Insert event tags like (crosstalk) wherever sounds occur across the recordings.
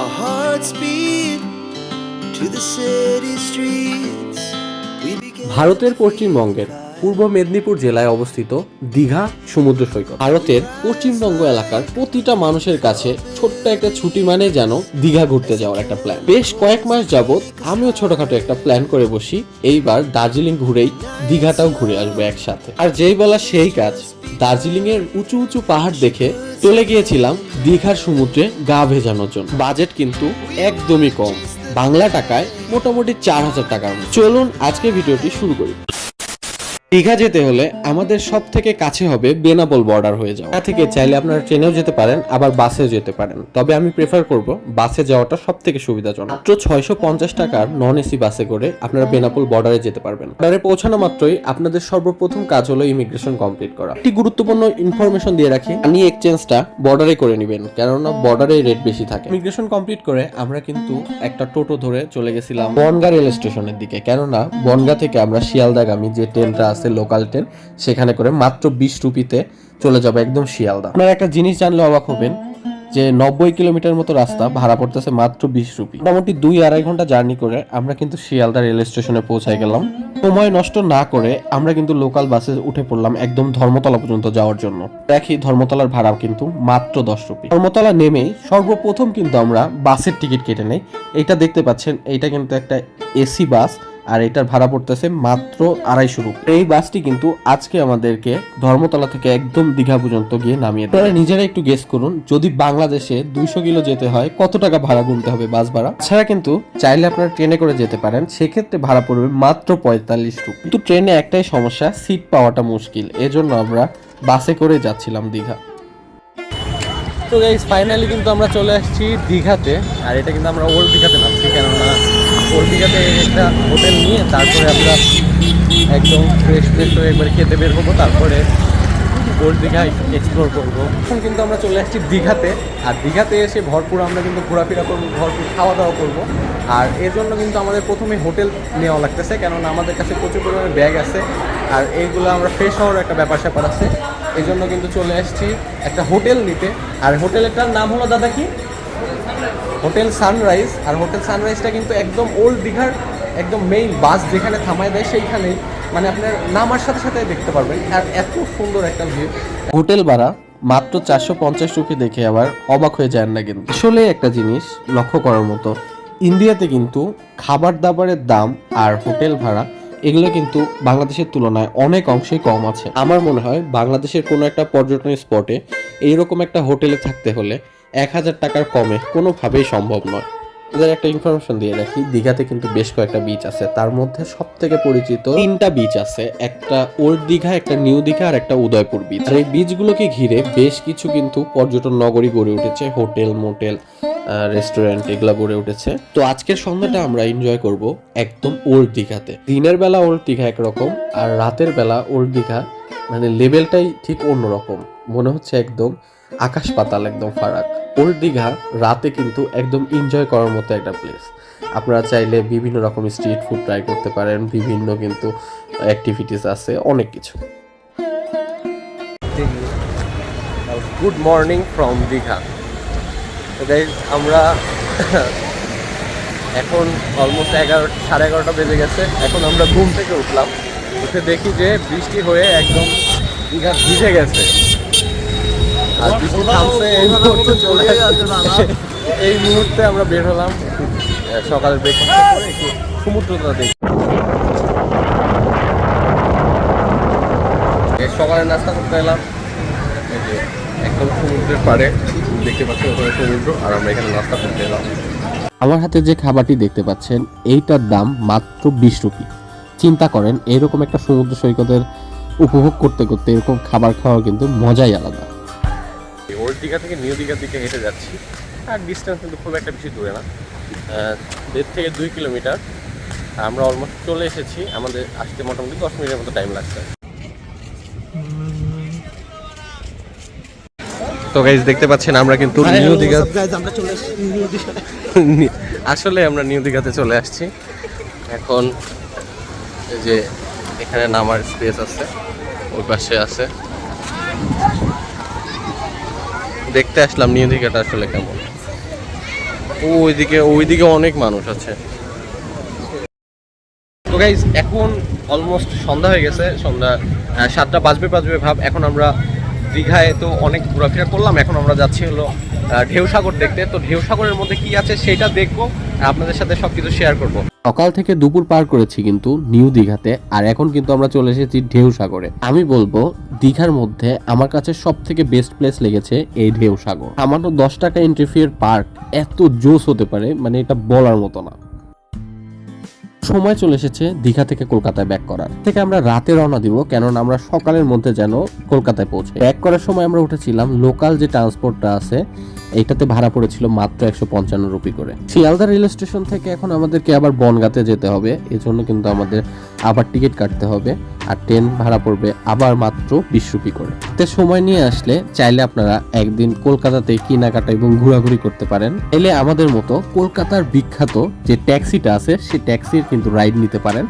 Our hearts beat to the city streets. We began ভারতের পশ্চিমবঙ্গের পূর্ব মেদিনীপুর জেলায় অবস্থিত দীঘা সমুদ্র সৈকত। ভারতের পশ্চিমবঙ্গ এলাকার প্রতিটা মানুষের কাছে ছোট্ট একটা ছুটি মানে যেন দীঘা ঘুরতে যাওয়ার একটা প্ল্যান বেশ কয়েক মাস যাবত আমিও ছোটখাটো একটা প্ল্যান করে বসি, এইবার দার্জিলিং ঘুরেই দীঘাটাও ঘুরে আসব একসাথে। আর যেই বলা সেই কাজ দার্জিলিং এর উঁচু উঁচু পাহাড় দেখে চলে গিয়েছিলাম দীঘার সমুদ্রে গা ভেজানোর জন্য। বাজেট কিন্তু একদমই কম। বাংলা টাকায় মোটামুটি চার হাজার টাকার চলুন আজকে ভিডিওটি শুরু করি। দীঘা যেতে হলে আমাদের সব থেকে কাছে হবে বেনাপোল বর্ডার হয়ে যাওয়া। থেকে চাইলে আপনারা ট্রেনেও যেতে পারেন, আবার বাসেও যেতে পারেন। তবে আমি প্রেফার করব বাসে যাওয়াটা সব থেকে সুবিধাজনক। মাত্র ছয়শো পঞ্চাশ টাকার নন এসি বাসে করে আপনারা বেনাপোল বর্ডারে যেতে পারবেন। বর্ডারে পৌঁছানো মাত্রই আপনাদের সর্বপ্রথম কাজ হলো ইমিগ্রেশন কমপ্লিট করা। একটি গুরুত্বপূর্ণ ইনফরমেশন দিয়ে রাখি আপনি এক্সচেঞ্জটা বর্ডারে করে নেবেন, কেননা বর্ডারে রেট বেশি থাকে। ইমিগ্রেশন কমপ্লিট করে আমরা কিন্তু একটা টোটো ধরে চলে গেছিলাম বনগা রেল স্টেশনের দিকে, কেননা বনগা থেকে আমরা শিয়ালদাগামী যে ট্রেনটা আছে লোকাল ট্রেন সেখানে করে মাত্র বিশ রুপিতে চলে যাবে একদম শিয়ালদা। আপনারা একটা জিনিস জানলে অবাক হবেন, যে নব্বই কিলোমিটার মতো রাস্তা ভাড়া পড়তেছে মাত্র বিশ রুপি। মোটামুটি দুই আড়াই ঘণ্টা জার্নি করে আমরা কিন্তু শিয়ালদা রেল স্টেশনে পৌঁছায় গেলাম। সময় নষ্ট না করে আমরা কিন্তু লোকাল বাসে উঠে পড়লাম একদম ধর্মতলা পর্যন্ত যাওয়ার জন্য। দেখি ধর্মতলার ভাড়া কিন্তু মাত্র দশ রুপি। ধর্মতলা নেমেই সর্বপ্রথম কিন্তু আমরা বাসের টিকিট কেটে নেই। এটা দেখতে পাচ্ছেন, এইটা কিন্তু একটা এসি বাস আর এটার ভাড়া পড়তেছে মাত্র আড়াইশো রুপি। এই বাসটি কিন্তু আজকে আমাদেরকে ধর্মতলা থেকে একদম দীঘা পর্যন্ত গিয়ে নামিয়ে দেয় নিজেরা একটু গেস করুন, যদি বাংলাদেশে দুইশো কিলো যেতে হয়, কত টাকা ভাড়া গুনতে হবে বাস ভাড়া? ছাড়া কিন্তু চাইলে আপনারা ট্রেনে করে যেতে পারেন, সেক্ষেত্রে ভাড়া পড়বে মাত্র পঁয়তাল্লিশ রুপি। কিন্তু ট্রেনে একটাই সমস্যা সিট পাওয়াটা মুশকিল। এজন্য আমরা বাসে করে যাচ্ছিলাম দীঘা। তো গাইজ ফাইনালি কিন্তু আমরা চলে আসছি দীঘাতে, আর এটা কিন্তু আমরা ওল্ড দীঘাতে নামছি, কেননা দীঘাতে একটা হোটেল নিয়ে তারপরে আমরা একদম ফ্রেশ ফ্রেশ হয়ে একবার খেতে বের হব, তারপরে ওল্ড দীঘা এক্সপ্লোর করব। এখন কিন্তু আমরা চলে আসছি দীঘাতে, আর দীঘাতে এসে ভরপুর আমরা কিন্তু ঘোরাফেরা করব, ভরপুর খাওয়া দাওয়া করব। আর এর জন্য কিন্তু আমাদের প্রথমে হোটেল নেওয়া লাগতেছে, কেননা আমাদের কাছে প্রচুর পরিমাণে ব্যাগ আছে, আর এইগুলো আমরা ফ্রেশ হওয়ার একটা ব্যাপার স্যাপার আছে। এই জন্য কিন্তু চলে আসছি একটা হোটেল নিতে, আর হোটেলটার নাম হলো দাদা কি? হোটেল সানরাইজ, আর হোটেল সানরাইজটা কিন্তু একদম ওল্ড দীঘার একদম মেইন বাস যেখানে থামায় দেয়, সেইখানেই মানে আপনার নামার সাথে সাথে দেখতে পারবেন। আর এত সুন্দর একটা ভিউ হোটেল ভাড়া মাত্র চারশো পঞ্চাশ রুপি দেখে আবার অবাক হয়ে যায় না কিন্তু। আসলে একটা জিনিস লক্ষ্য করার মতো, ইন্ডিয়াতে কিন্তু খাবার দাবারের দাম আর হোটেল ভাড়া এগুলো কিন্তু বাংলাদেশের তুলনায় অনেক অংশেই কম আছে। আমার মনে হয় বাংলাদেশের কোনো একটা পর্যটন স্পটে এইরকম একটা হোটেলে থাকতে হলে এক হাজার টাকার কমে কোনোভাবেই সম্ভব নয়। এদের একটা ইনফরমেশন দিয়ে রাখি, দীঘাতে কিন্তু বেশ কয়েকটা বিচ আছে। তার মধ্যে সব থেকে পরিচিত তিনটা বিচ আছে। একটা ওল্ড দীঘা, একটা নিউ দীঘা আর একটা উদয়পুর বিচ আর এই বিচগুলোকে ঘিরে বেশ কিছু কিন্তু পর্যটন নগরী গড়ে উঠেছে। হোটেল, মোটেল রেস্টুরেন্ট এগুলা গড়ে উঠেছে। তো আজকের সন্ধ্যাটা আমরা এনজয় করব একদম ওল্ড দীঘাতে। দিনের বেলা ওল্ড দীঘা একরকম আর রাতের বেলা ওল্ড দীঘা মানে লেভেলটাই ঠিক অন্যরকম। মনে হচ্ছে একদম আকাশ পাতাল একদম ফারাক। ওল্ড দীঘা রাতে কিন্তু একদম এনজয় করার মতো একটা প্লেস আপনারা চাইলে বিভিন্ন রকম স্ট্রিট ফুড ট্রাই করতে পারেন, বিভিন্ন কিন্তু অ্যাক্টিভিটিস আছে, অনেক কিছু। Good morning from Digha. আমরা এখন অলমোস্ট এগারো, সাড়ে এগারোটা বেজে গেছে। এখন আমরা ঘুম থেকে উঠলাম। উঠে দেখি যে বৃষ্টি হয়ে একদম দীঘা ভিজে গেছে। আর বৃষ্টি থামছে এই মুহূর্তে চলে (laughs) এই মুহূর্তে আমরা বের হলাম সকালের ব্রেকফাস্ট করে একটু সমুদ্রটা দেখি। সকালে নাস্তা করতে এলাম। একদম সমুদ্রের পাড়ে দেখতে পাচ্ছি ওখানে সমুদ্র আর আমরা এখানে নাস্তা করতে এলাম। আমার হাতে যে খাবারটি দেখতে পাচ্ছেন এইটার দাম মাত্র বিশ রুপি। চিন্তা করেন এরকম একটা সমুদ্র সৈকতের উপভোগ করতে করতে এরকম খাবার খাওয়া কিন্তু মজাই আলাদা। ওল্ড দীঘা থেকে নিউ দীঘার দিকে হেঁটে যাচ্ছি। আর ডিস্টেন্স কিন্তু খুব একটা বেশি দূরে না। দেড় থেকে দুই কিলোমিটার আমরা অলমোস্ট চলে এসেছি। আমাদের আসতে মোটামুটি দশ মিনিটের মতো টাইম লাগছে। তো গাইজ দেখতে পাচ্ছেন আমরা কিন্তু নিউ দীঘা। আসলে আমরা নিউ দীঘাতে চলে আসছি। এখন যে এখানে নামার স্পেস আছে ওই পাশে আছে। দেখতে আসলাম নিউ দীঘাটা আসলে কেমন। ওইদিকে ওইদিকে অনেক মানুষ আছে। তো গাইজ এখন অলমোস্ট সন্ধ্যা হয়ে গেছে, সন্ধ্যা সাতটা বাজবে বাজবে ভাব। এখন আমরা দীঘায় তো অনেক ঘোরাফেরা করলাম। এখন আমরা যাচ্ছি হলো ঢেউ সাগর দেখতে। তো ঢেউ সাগরের মধ্যে কি আছে সেটা দেখব, আপনাদের সাথে সব কিছু শেয়ার করব। সকাল থেকে দুপুর পার করেছি কিন্তু নিউ দীঘাতে, আর এখন কিন্তু আমরা চলে এসেছি ঢেউ সাগরে আমি বলব, দীঘার মধ্যে আমার কাছে সব থেকে বেস্ট প্লেস লেগেছে এই ঢেউ সাগর সামান্য দশ টাকা এন্ট্রি পার্ক এত জোস হতে পারে মানে এটা বলার মতো না। সময় চলে এসেছে দীঘা থেকে কলকাতায় ব্যাক করার। থেকে আমরা রাতে রওনা দিব, কেননা আমরা সকালের মধ্যে যেন কলকাতায় পৌঁছে ব্যাক করার সময় আমরা উঠেছিলাম লোকাল যে ট্রান্সপোর্টটা আছে এইটাতে ভাড়া পড়েছিল মাত্র একশো পঞ্চান্ন রুপি করে। শিয়ালদা রেল স্টেশন থেকে এখন আমাদেরকে আবার বনগাতে যেতে হবে। এজন্য কিন্তু আমাদের আবার টিকিট কাটতে হবে। আর ট্রেন ভাড়া পড়বে আবার মাত্র বিশ রুপি করে। তো সময় নিয়ে আসলে চাইলে আপনারা একদিন কলকাতাতে কেনাকাটা এবং ঘোরাঘুরি করতে পারেন। এলে আমাদের মতো কলকাতার বিখ্যাত যে ট্যাক্সিটা আছে সেই ট্যাক্সির কিন্তু রাইড নিতে পারেন।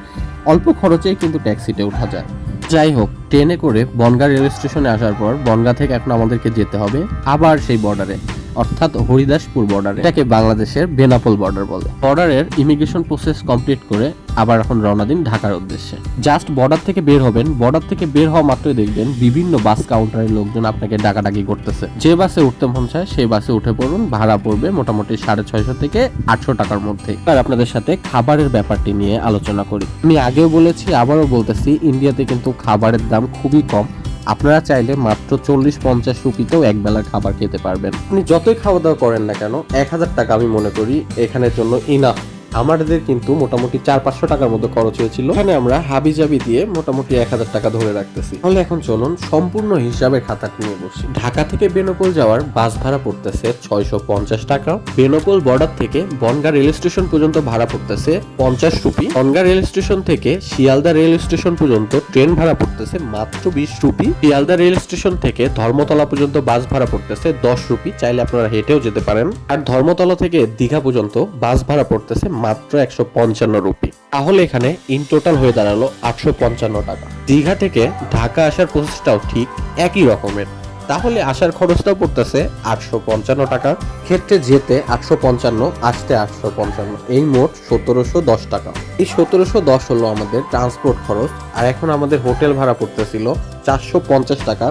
অল্প খরচেই কিন্তু ট্যাক্সিতে ওঠা যায়। যাই হোক, ট্রেনে করে বনগা রেল স্টেশনে আসার পর বনগা থেকে এখন আমাদেরকে যেতে হবে আবার সেই বর্ডারে। অর্থাৎ হরিদাসপুর বর্ডার এটাকে বাংলাদেশের বেনাপোল বর্ডার বলে। বর্ডারের ইমিগ্রেশন প্রসেস কমপ্লিট করে আবার এখন রওনা দিন ঢাকার উদ্দেশ্যে। জাস্ট বর্ডার থেকে বের হবেন। বর্ডার থেকে বের হওয়া মাত্রই দেখবেন বিভিন্ন বাস কাউন্টারের লোকজন আপনাকে ডাকাডাকি করতেছে। যে বাসে উঠতে মন চায় সেই বাসে উঠে পড়ুন। ভাড়া পড়বে মোটামুটি সাড়ে ছয়শো থেকে আটশো টাকার মধ্যে। আর আপনাদের সাথে খাবারের ব্যাপারটি নিয়ে আলোচনা করি। আমি আগেও বলেছি, আবারও বলতেছি ইন্ডিয়াতে কিন্তু খাবারের দাম খুবই কম। আপনারা চাইলে মাত্র চল্লিশ পঞ্চাশ রুপিতেও এক বেলা খাবার খেতে পারবেন। আপনি যতই খাওয়া দাওয়া করেন না কেন, এক হাজার টাকা আমি মনে করি এখানের জন্য ইনাফ আমাদের কিন্তু মোটামুটি চার পাঁচশো টাকার মতো খরচ হয়েছিল। এখানে আমরা হাবি জাবি দিয়ে মোটামুটি এক হাজার টাকা ধরে রাখতেছি। তাহলে এখন চলুন সম্পূর্ণ হিসাবে খাতাটি নিয়ে বসি। ঢাকা থেকে বেনপোল যাওয়ার বাস ভাড়া পড়তেছে ছয়শো পঞ্চাশ টাকা। বেনপোল বর্ডার থেকে বনগা রেল স্টেশন পর্যন্ত ভাড়া পড়তেছে পঞ্চাশ রুপি। বনগা রেল স্টেশন থেকে শিয়ালদা রেল স্টেশন পর্যন্ত ট্রেন ভাড়া পড়তেছে মাত্র বিশ রুপি। শিয়ালদা রেল স্টেশন থেকে ধর্মতলা পর্যন্ত বাস ভাড়া পড়তেছে দশ রুপি। চাইলে আপনারা হেঁটেও যেতে পারেন। আর ধর্মতলা থেকে দীঘা পর্যন্ত বাস ভাড়া পড়তেছে মাত্র একশো পঞ্চান্ন রুপি। তাহলে এখানে ইন টোটাল হয়ে দাঁড়াল আটশো পঞ্চান্ন টাকা। দীঘা থেকে ঢাকা আসার প্রসেসটাও ঠিক একই রকমের। তাহলে আসার খরচটাও পড়তেছে আটশো পঞ্চান্ন টাকা। ক্ষেত্রে যেতে আটশো পঞ্চান্ন, আসতে আটশো পঞ্চান্ন। এই মোট সতেরোশো দশ টাকা। এই সতেরোশো দশ হলো আমাদের ট্রান্সপোর্ট খরচ। আর এখন আমাদের হোটেল ভাড়া পড়তেছিল চারশো পঞ্চাশ টাকা।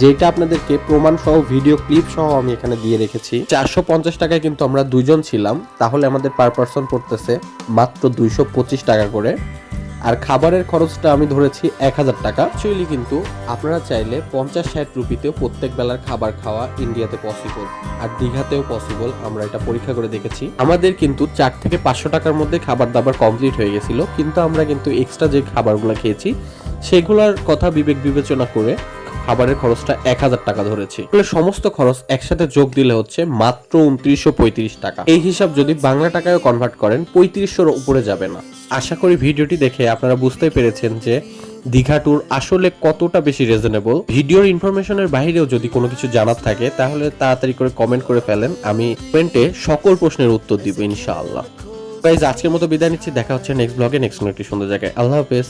যেটা আপনাদেরকে প্রমাণ সহ ভিডিও ক্লিপ সহ আমি এখানে দিয়ে রেখেছি। চারশো পঞ্চাশ টাকায় কিন্তু আমরা দুজন ছিলাম, তাহলে আমাদের পার পার্সন পড়তেছে মাত্র দুইশো পঁচিশ টাকা করে। আর খাবারের খরচটা আমি ধরেছি এক হাজার টাকা। অ্যাকচুয়ালি কিন্তু আপনারা চাইলে পঞ্চাশ ষাট রুপিতেও প্রত্যেক বেলার খাবার খাওয়া ইন্ডিয়াতে পসিবল আর দীঘাতেও পসিবল আমরা এটা পরীক্ষা করে দেখেছি। আমাদের কিন্তু চার থেকে পাঁচশো টাকার মধ্যে খাবার দাবার কমপ্লিট হয়ে গেছিল, কিন্তু আমরা কিন্তু এক্সট্রা যে খাবারগুলো খেয়েছি, সেগুলোর কথা বিবেক বিবেচনা করে খাবারের খরচটা এক হাজার টাকা ধরেছি। তাহলে সমস্ত খরচ একসাথে যোগ দিলে হচ্ছে মাত্র উনত্রিশশো পঁয়ত্রিশ টাকা। এই হিসাব যদি বাংলা টাকায় কনভার্ট করেন, পঁয়ত্রিশশোর উপরে যাবে না। আশা করি ভিডিওটি দেখে আপনারা বুঝতে পেরেছেন যে দীঘা ট্যুর আসলে কতটা বেশি রিজনেবল ভিডিওর ইনফরমেশনের বাইরেও যদি কোনো কিছু জানার থাকে, তাহলে তাড়াতাড়ি করে কমেন্ট করে ফেলেন। আমি কমেন্টে সকল প্রশ্নের উত্তর দিব, ইনশাআল্লাহ। আজকের মতো বিদায় নিচ্ছি। দেখা হচ্ছে নেক্সট ব্লগে নেক্সট কোনো একটি সুন্দর জায়গায়। আল্লাহ হাফেজ।